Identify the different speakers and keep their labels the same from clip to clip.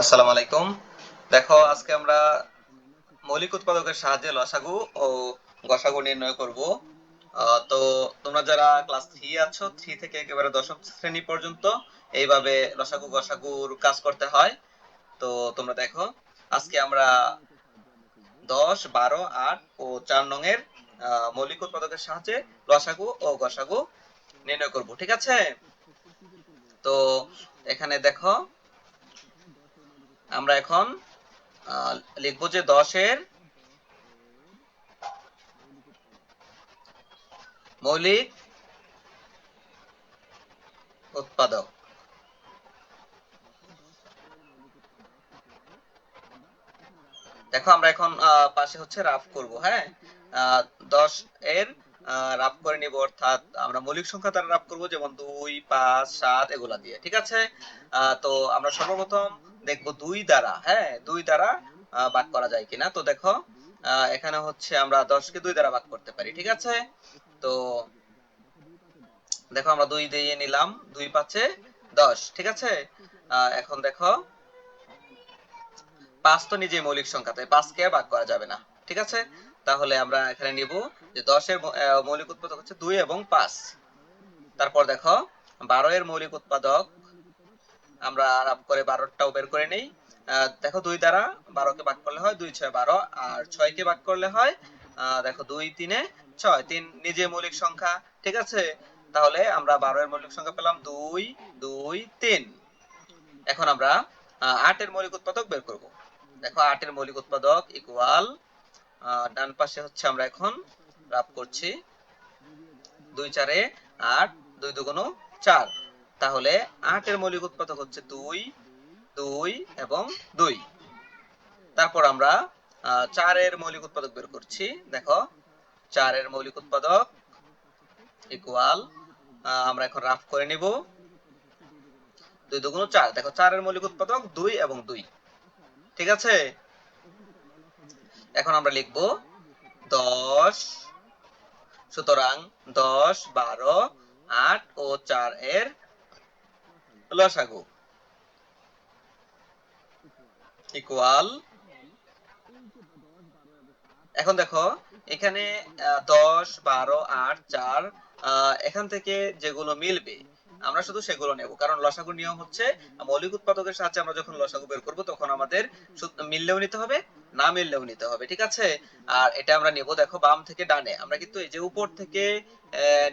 Speaker 1: আসসালামু আলাইকুম। দেখো, আজকে আমরা মৌলিক উৎপাদকের সাহায্যে লসাগু ও গসাগু নির্ণয় করব। তো তোমরা যারা ক্লাস থ্রি আছো, থ্রি থেকে একেবারে দশম শ্রেণি পর্যন্ত এইভাবে লসাগু গসাগুর কাজ করতে হয়। তো তোমরা দেখো, আজকে আমরা দশ, বারো, আট ও চার নং এর মৌলিক উৎপাদকের সাহায্যে লসাগু ও গসাগু নির্ণয় করব, ঠিক আছে? তো এখানে দেখো আমরা এখন লিখব যে দশের মৌলিক উৎপাদক। দেখো আমরা এখন পাশে হচ্ছে রাফ করব হ্যাঁ? দশ এর রাফ করে নিব, অর্থাৎ আমরা মৌলিক সংখ্যা দ্বারা রাফ করব, যেমন দুই, পাঁচ, সাত, এগুলা দিয়ে, ঠিক আছে? তো আমরা সর্বপ্রথম দেখব দুই দ্বারা হ্যাঁ দুই দ্বারা ভাগ করা যায় কিনা। তো দেখো এখানে হচ্ছে আমরা দশকে দুই দ্বারা ভাগ করতে পারি, ঠিক আছে? তো দেখো আমরা দুই দিয়ে নিলাম, দুই পাঁচে দশ, ঠিক আছে? এখন দেখো, পাঁচ তো নিজেই মৌলিক সংখ্যা, তাই পাঁচকে ভাগ করা যাবে না, ঠিক আছে? তাহলে আমরা এখানে নিব যে দশের মৌলিক উৎপাদক হচ্ছে দুই এবং পাঁচ। তারপর দেখো, বারো এর মৌলিক উৎপাদক আমরা করে বারোটাও বের করে নেই। দেখো দুই দ্বারা বারোকে ভাগ করলে হয় দুই ছয় বারো, আর ছয়কে ভাগ করলে হয় দেখো দুই তিনে ছয়। তিন নিজে মৌলিক সংখ্যা, ঠিক আছে? তাহলে আমরা বারো এর মৌলিক সংখ্যা পেলাম দুই দুই, তিন। এখন আমরা আটের মৌলিক উৎপাদক বের করব। দেখো আটের মৌলিক উৎপাদক ইকুয়াল ডান পাশে হচ্ছে আমরা এখন রাব করছি। দুই চারে আট, দুই দুগুণ চার। তাহলে আটের মৌলিক উৎপাদক হচ্ছে দুই দুই এবং দুই। তারপর আমরা চারের মৌলিক উৎপাদক বের করছি। দেখো, চারের মৌলিক উৎপাদক ইকুয়াল আমরা এখন রাফ করে নিব। দুই দুগুণ চার, দেখো, চারের মৌলিক উৎপাদক দুই এবং দুই। ঠিক আছে? এখন আমরা লিখব দশ, সুতরাং দশ, বারো, আট ও চার এর লসাগু। ইকুয়াল এখন দেখো, এখানে দশ, বারো, আট, চার এখান থেকে যেগুলো মিলবে, আমরা শুধু সেগুলো নেব। কারণ লসাগু নিয়ম হচ্ছে, মৌলিক উৎপাদকের সাহায্যে আমরা যখন লসাগু বের করব, তখন আমাদের মিললেও নিতে হবে, না মিললেও নিতে হবে, ঠিক আছে? আর এটা আমরা নেব, দেখো, বাম থেকে ডানে। আমরা কিন্তু এই যে উপর থেকে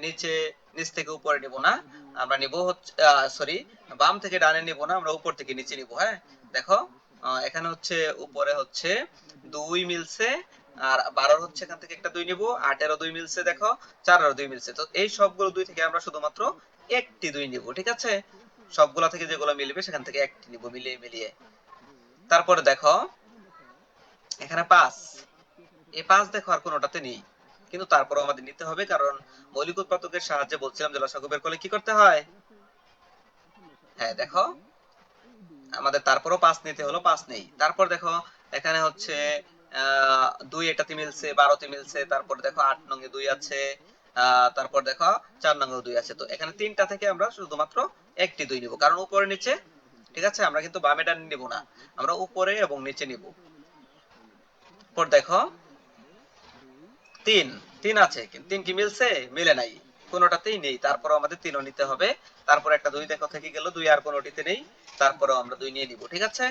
Speaker 1: নিচে, নিচ থেকে উপরে নিব না। আমরা নিব হচ্ছে সরি বাম থেকে ডানে নিব না, আমরা উপর থেকে নিচে নিব হ্যাঁ? দেখো এখানে হচ্ছে উপরে হচ্ছে দুই মিলছে, আর বারোর হচ্ছে এখান থেকে একটা দুই নিব, আটেরও দুই মিলছে দেখো, চারেরও দুই মিলছে। তো এই সবগুলো দুই থেকে আমরা শুধুমাত্র একটি দুই নিব, ঠিক আছে? সবগুলা থেকে যেগুলো মিলবে সেখান থেকে একটি নিব, মিলিয়ে মিলিয়ে। তারপরে দেখো, এখানে পাঁচ। এই পাঁচ দেখো আর কোনোটাতে নেই। কিন্তু তারপরেও আমাদের নিতে হবে, কারণ মৌলিক উৎপাদকের সাহায্যে বলছিলাম যে লসাগু বের করলে কি করতে হয়? হ্যাঁ দেখো। আমাদের তারপরও পাঁচ নিতে হলো পাঁচ নেই। তারপর দেখো, এখানে হচ্ছে দুই এটাতে মিলছে বারোতে মিলছে তারপর দেখো আট নঙ্গে দুই আছে তারপর দেখো চার নঙ্গে দুই আছে। তো এখানে তিনটা থেকে আমরা শুধুমাত্র একটি দুই নিব। কারণ উপরে নিচে, ঠিক আছে, আমরা কিন্তু বামে ডান নিব না। আমরা উপরে এবং নিচে নিব। পর দেখো, তিন তিন আছে, তিন কি মিলছে? মিলে নাই। কোনোটাতেই নেই। তারপরও আমাদের তিনও নিতে হবে। তারপর একটা দুই দেখো থেকে গেল, দুই আর কোনোটিতে নেই। তারপরেও আমরা দুই নিয়ে নিব, ঠিক আছে?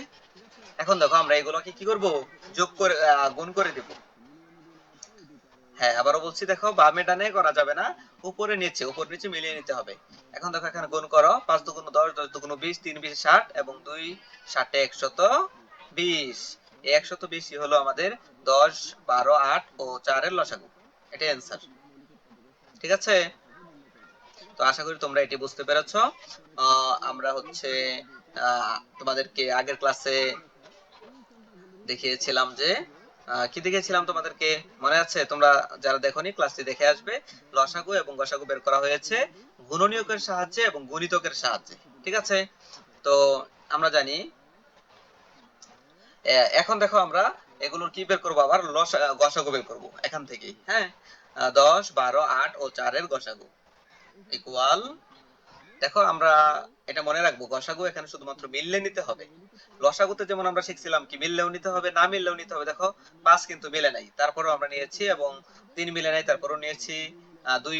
Speaker 1: এখন দেখো আমরা এগুলোকে কি করব? যোগ করে গুণ করে দেব। হ্যাঁ আবারও বলছি দেখো, বামে ডানে করা যাবে না। উপরে নিচে, উপর নিচে মিলিয়ে নিতে হবে। এখন দেখো এখানে গুণ করো। পাঁচ দুগুণ দশ দশ দুগুণ বিশ, তিন বিশ ষাট এবং দুই ষাটে একশত বিশ। একশত বিশই হলো আমাদের দশ, বারো, আট ও চারের লসাগু। এটাই অ্যান্সার ঠিক আছে? তো আশা করি তোমরা এটি বুঝতে পেরেছ। আমরা হচ্ছে তোমাদেরকে আগের ক্লাসে দেখিয়েছিলাম যে কি দেখিয়েছিলাম তোমাদেরকে? মনে আছে? তোমরা যারা দেখোনি ক্লাসটি দেখে আসবে। লসাগু এবং গসাগু বের করা হয়েছে গুণনীয়কের সাহায্যে এবং গুণিতকের সাহায্যে। ঠিক আছে? তো আমরা জানি এখন দেখো আমরা এগুলোর কি বের করব আবার? লসা, গসাগু বের করব এখান থেকেই। হ্যাঁ? দশ, বারো, আট ও চারের গসাগু। ইকুয়াল দেখো আমরা এটা মনে রাখব গসাগু এখানে শুধুমাত্র মিললে নিতে হবে। লসাগুতে যেমন আমরা শিখছিলাম কি মিললেও নিতে হবে, না মিললেও নিতে হবে, দেখো, পাঁচ কিন্তু মিলে নাই। তারপরেও আমরা নিয়েছি এবং তিন মিলে নাই, তারপরেও নিয়েছি দুই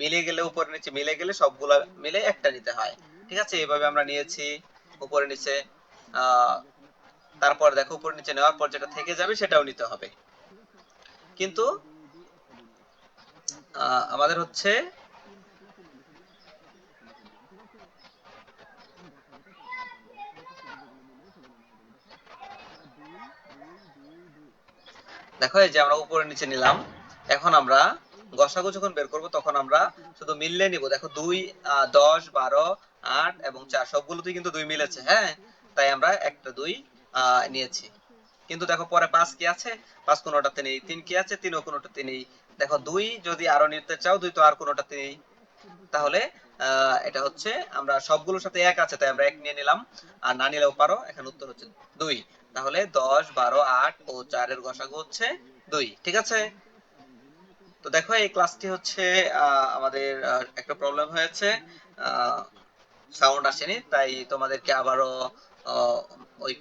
Speaker 1: মিলে গেলে উপরে নিচে, মিলে গেলে সবগুলা মিলে একটা নিতে হয়। ঠিক আছে? এইভাবে আমরা নিয়েছি, উপরে নিচে তারপর দেখো, উপরে নিচে নেওয়ার পর যেটা থেকে যাবে সেটাও নিতে হবে। কিন্তু আমাদের হচ্ছে দেখো এই যে আমরা উপরে নিচে নিলাম, এখন আমরা গসাগু যখন বের করব তখন আমরা শুধু মিললে নিব। দেখো দুই দশ, বারো, আট এবং চার, সবগুলোতেই কিন্তু দুই মিলেছে হ্যাঁ? তাই আমরা একটা, দুই নিয়েছি। কিন্তু দেখো পরে পাঁচ কি আছে? পাঁচ কোনোটাতে নেই, তিন কি আছে? তিনও কোনোটাতে নেই। দেখো দুই যদি আরও নিতে চাও, দুই তো আর কোনোটাতে নেই। তাহলে এটা হচ্ছে আমরা সবগুলোর সাথে এক আছে, তাই আমরা এক নিয়ে নিলাম। আর না নিলেও পারো, এখানে উত্তর হচ্ছে দুই। তাহলে দশ, বারো, আট ও চারের গসাগু হচ্ছে দুই, ঠিক আছে? তো দেখো, এই ক্লাসটি হচ্ছে আমাদের একটা প্রবলেম হয়েছে সাউন্ড আসেনি, তাই তোমাদেরকে আবারও ওই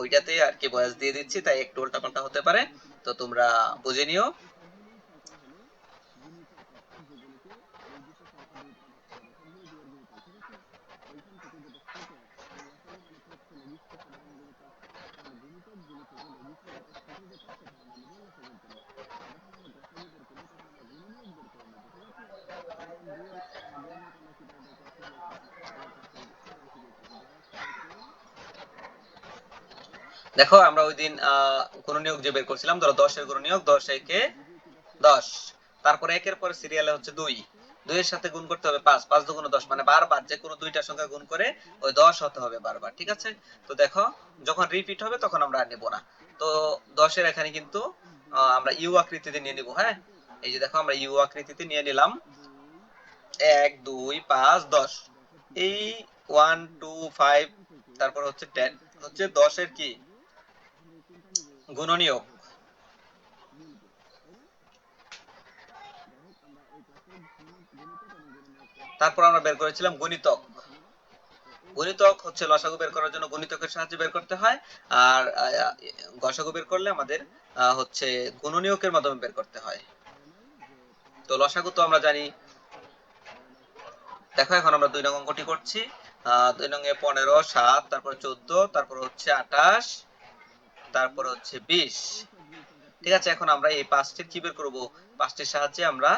Speaker 1: ওইটাতে আর কি ভয়েস দিয়ে দিচ্ছি, তাই একটু উল্টাপাল্টা হতে পারে, তো তোমরা বুঝে নিও। দেখো, আমরা ওই দিন কোন নিয়োগ যে বের করছিলাম, ধরো দশের কোন নিয়োগ, দশ, একে দশ। তারপরে একের পরে সিরিয়ালে হচ্ছে দুই। দুইয়ের সাথে গুণ করতে হবে পাঁচ পাঁচ দুগুণ দশ মানে বারবার যে কোনো দুইটার সংখ্যা গুণ করে ওই দশ হতে হবে বারবার, ঠিক আছে? তো দেখো, যখন রিপিট হবে তখন আমরা আর নেব না। তো দশের এখানে কিন্তু আমরা ইউ আকৃতিতে নিয়ে নিব হ্যাঁ? এই যে দেখো, আমরা ইউ আকৃতিতে নিয়ে নিলাম। এক, দুই, পাঁচ, দশ। এই ওয়ান টু ফাইভ তারপর হচ্ছে টেন হচ্ছে দশের কি? গুণনীয়ক তারপর আমরা বের করেছিলাম গণিতক। গণিতক হচ্ছে লসাগু বের করার জন্য গণিতকের সাহায্যে বের করতে হয়, আর গসাগু বের করলে আমাদের হচ্ছে গুণনীয়কের মাধ্যমে বের করতে হয়। তো লসাগু তো আমরা জানি। দেখো, এখন আমরা দুই নং অঙ্কটি করছি। দুই নং এ পনেরো, সাত, তারপর চোদ্দ, তারপর হচ্ছে আঠাশ তারপর হচ্ছে বিশ ঠিক আছে, এখন আমরা এই পাঁচটির কি বের করব? পাঁচটির সাহায্যে আমরা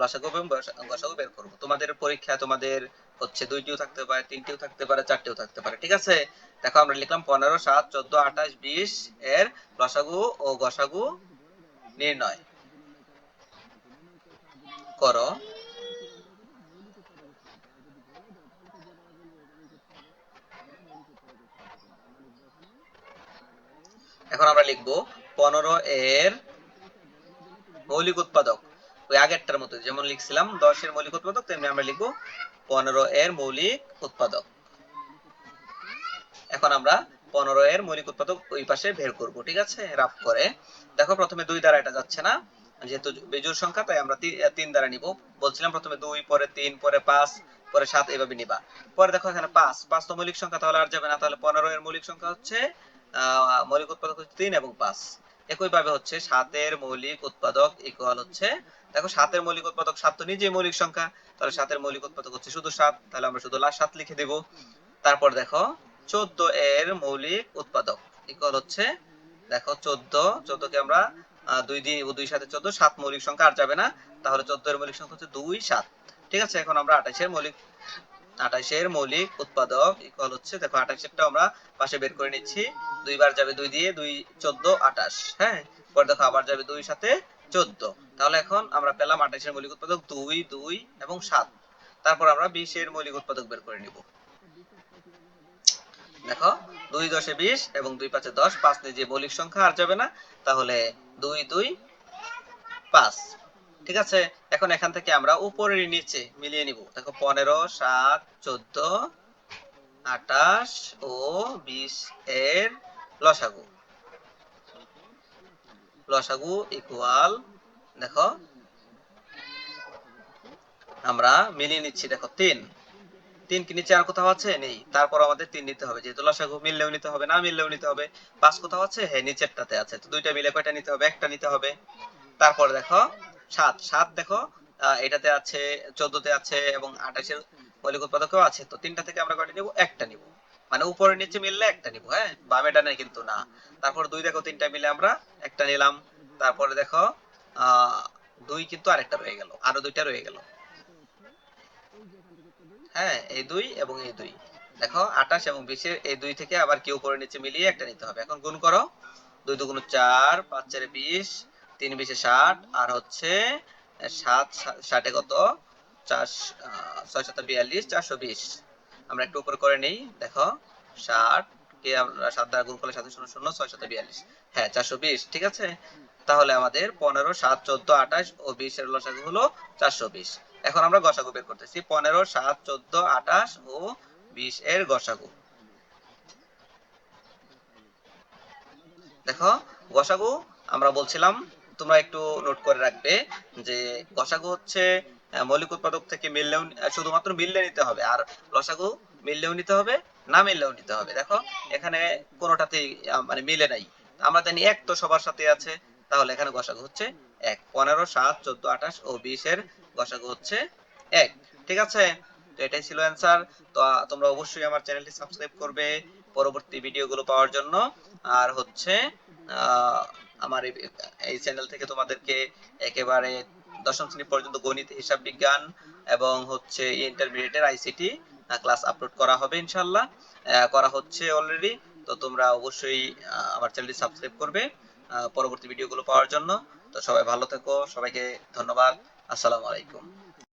Speaker 1: লসাগু এবং গসাগু বের করব। তোমাদের পরীক্ষা তোমাদের হচ্ছে দুইটিও থাকতে পারে, তিনটিও থাকতে পারে, চারটিও থাকতে পারে, ঠিক আছে? দেখো আমরা লিখলাম পনেরো, সাত, চোদ্দ, আঠাশ, বিশ এর লসাগু ও গসাগু নির্ণয়। করো। এখন আমরা লিখব পনেরো এর মৌলিক উৎপাদক। ওই আগেরটার মতো, যেমন লিখছিলাম দশের মৌলিক উৎপাদক, তেমনি আমরা লিখব পনেরো এর মৌলিক উৎপাদক। এখন আমরা পনেরো এর মৌলিক উৎপাদক ওই পাশে বের করব, ঠিক আছে? রাফ করে। দেখো, প্রথমে দুই দ্বারা এটা যাচ্ছে না, যেহেতু বেজোড় সংখ্যা, তাই আমরা তিন দ্বারা নিব। বলছিলাম প্রথমে দুই, পরে তিন, পরে পাঁচ, পরে সাত, এভাবে নিবা। পরে দেখো এখানে পাঁচ। পাঁচ তো মৌলিক সংখ্যা, তাহলে আর যাবে না। তাহলে পনেরো এর মৌলিক সংখ্যা হচ্ছে মৌলিক উৎপাদক হচ্ছে তিন এবং পাঁচ। একই ভাবে হচ্ছে সাতের মৌলিক উৎপাদক ইকুয়াল হচ্ছে, দেখো সাতের মৌলিক উৎপাদক সাত তো নিজেই মৌলিক সংখ্যা, তাহলে সাতের মৌলিক উৎপাদক হচ্ছে শুধু সাত, তাহলে আমরা শুধু লাস্ট সাত লিখে দেব। তারপর দেখো চোদ্দ এর মৌলিক উৎপাদক ইকুয়াল হচ্ছে, দেখো চোদ্দ, চোদ্দকে আমরা দুই দিয়ে দুই সাথে চোদ্দ, সাত মৌলিক সংখ্যা আর যাবে না, তাহলে চোদ্দ এর মৌলিক সংখ্যা হচ্ছে দুই সাত। ঠিক আছে, এখন আমরা আঠাশের মৌলিক আঠাশের মৌলিক উৎপাদক ইকুয়াল হচ্ছে, দেখো আঠাশেরটা আমরা পাশে বের করে নিচ্ছি। দুইবার যাবে দুই দিয়ে দুই চোদ্দ, আঠাশ হ্যাঁ? পরে দেখো আবার যাবে দুই সাথে চোদ্দ। তাহলে এখন আমরা পেলাম আঠাশের মৌলিক উৎপাদক দুই দুই এবং সাত। তারপর আমরা বিশের মৌলিক উৎপাদক বের করে নিব। দেখো, দুই দশে বিশ এবং দুই পাঁচে দশ, পাঁচ নিয়ে যে মৌলিক সংখ্যা আর যাবে না, তাহলে দুই দুই, পাঁচ। ঠিক আছে? এখন এখান থেকে আমরা উপরের নিচে মিলিয়ে নিব। দেখো, পনেরো, সাত, চোদ্দ, আঠাশ ও বিশ এর লসাগু। লসাগু ইকুয়াল দেখো, আমরা মিলিয়ে নিচ্ছি, দেখো, তিন। তিন কি নিচে আর কোথাও আছে? নেই। তারপর আমাদের তিন নিতে হবে। যেহেতু লসাগু মিললেও নিতে হবে, না মিললেও নিতে হবে, পাঁচ কোথাও আছে? হ্যাঁ নিচেরটাতে আছে। তো দুইটা মিলে কয়টা নিতে হবে? একটা নিতে হবে। তারপর দেখো সাত সাত দেখো এটাতে আছে, চোদ্দতে আছে এবং আঠাশের মৌলিক উৎপাদকেও আছে। তো তিনটা থেকে আমরা কয়টা নিব? একটা নিব। মানে উপরে নিচে মিললে একটা নিব হ্যাঁ? বামে ডানে কিন্তু না। তারপর দুই দেখো, তিনটা মিলে আমরা একটা নিলাম। তারপরে দেখো দুই কিন্তু আরেকটা রয়ে গেল। আরও দুইটা রয়ে গেল। হ্যাঁ এই দুই এবং এই দুই। দেখো, আঠাশ এবং বিশের এই দুই থেকে আবার কি উপরে নিচে মিলিয়ে একটা নিতে হবে। এখন গুণ করো। দুই দুগুণ চার, পাঁচ চারে বিশ তিন বিশে ষাট, আর হচ্ছে সাত ষাটে কত? চার ছয় সাত বিয়াল্লিশ, চারশো বিশ। আমরা একটু উপরে করে দেখো, ষাট, কে আমরা সাত দ্বারা গুণ করলে শূন্য শূন্য, ছয় সাত বিয়াল্লিশ। হ্যাঁ চারশো বিশ, ঠিক আছে? তাহলে আমাদের পনেরো, সাত, চোদ্দ, আঠাশ ও বিশ এর লসাগু হলো চারশো বিশ। এখন আমরা গসাগু বের করতেছি। পনেরো, সাত, চোদ্দ, আঠাশ ও বিশ এর গসাগু। দেখো, গসাগু আমরা বলছিলাম তোমরা একটু নোট করে রাখবে যে গসাগু হচ্ছে মৌলিক উৎপাদক থেকে মিললেও শুধুমাত্র মিললে নিতে হবে আর লসাগু মিললেও নিতে হবে না মিললেও নিতে হবে। দেখো এখানে কোনোটাতেই মানে মিলে নাই। আমরা জানি এক তো সবার সাথে আছে তাহলে এখানে গসাগু হচ্ছে এক। পনেরো সাত চোদ্দ আঠাশ ও বিশ এর গসাগু হচ্ছে এক। ঠিক আছে? তো এটাই ছিল অ্যান্সার তো তোমরা অবশ্যই আমার চ্যানেলটি সাবস্ক্রাইব করবে পরবর্তী ভিডিওগুলো পাওয়ার জন্য। আর হচ্ছে আহ, আমার এই- চ্যানেল থেকে তোমাদেরকে একেবারে দশম শ্রেণি পর্যন্ত গণিত, হিসাব বিজ্ঞান এবং হচ্ছে ইন্টারমিডিয়েটের আইসিটি ক্লাস আপলোড করা হবে ইনশাল্লাহ করা হচ্ছে অলরেডি তো তোমরা অবশ্যই আমার চ্যানেলটি সাবস্ক্রাইব করবে পরবর্তী ভিডিওগুলো পাওয়ার জন্য। তো সবাই ভালো থেকো, সবাইকে ধন্যবাদ। আসসালামু আলাইকুম।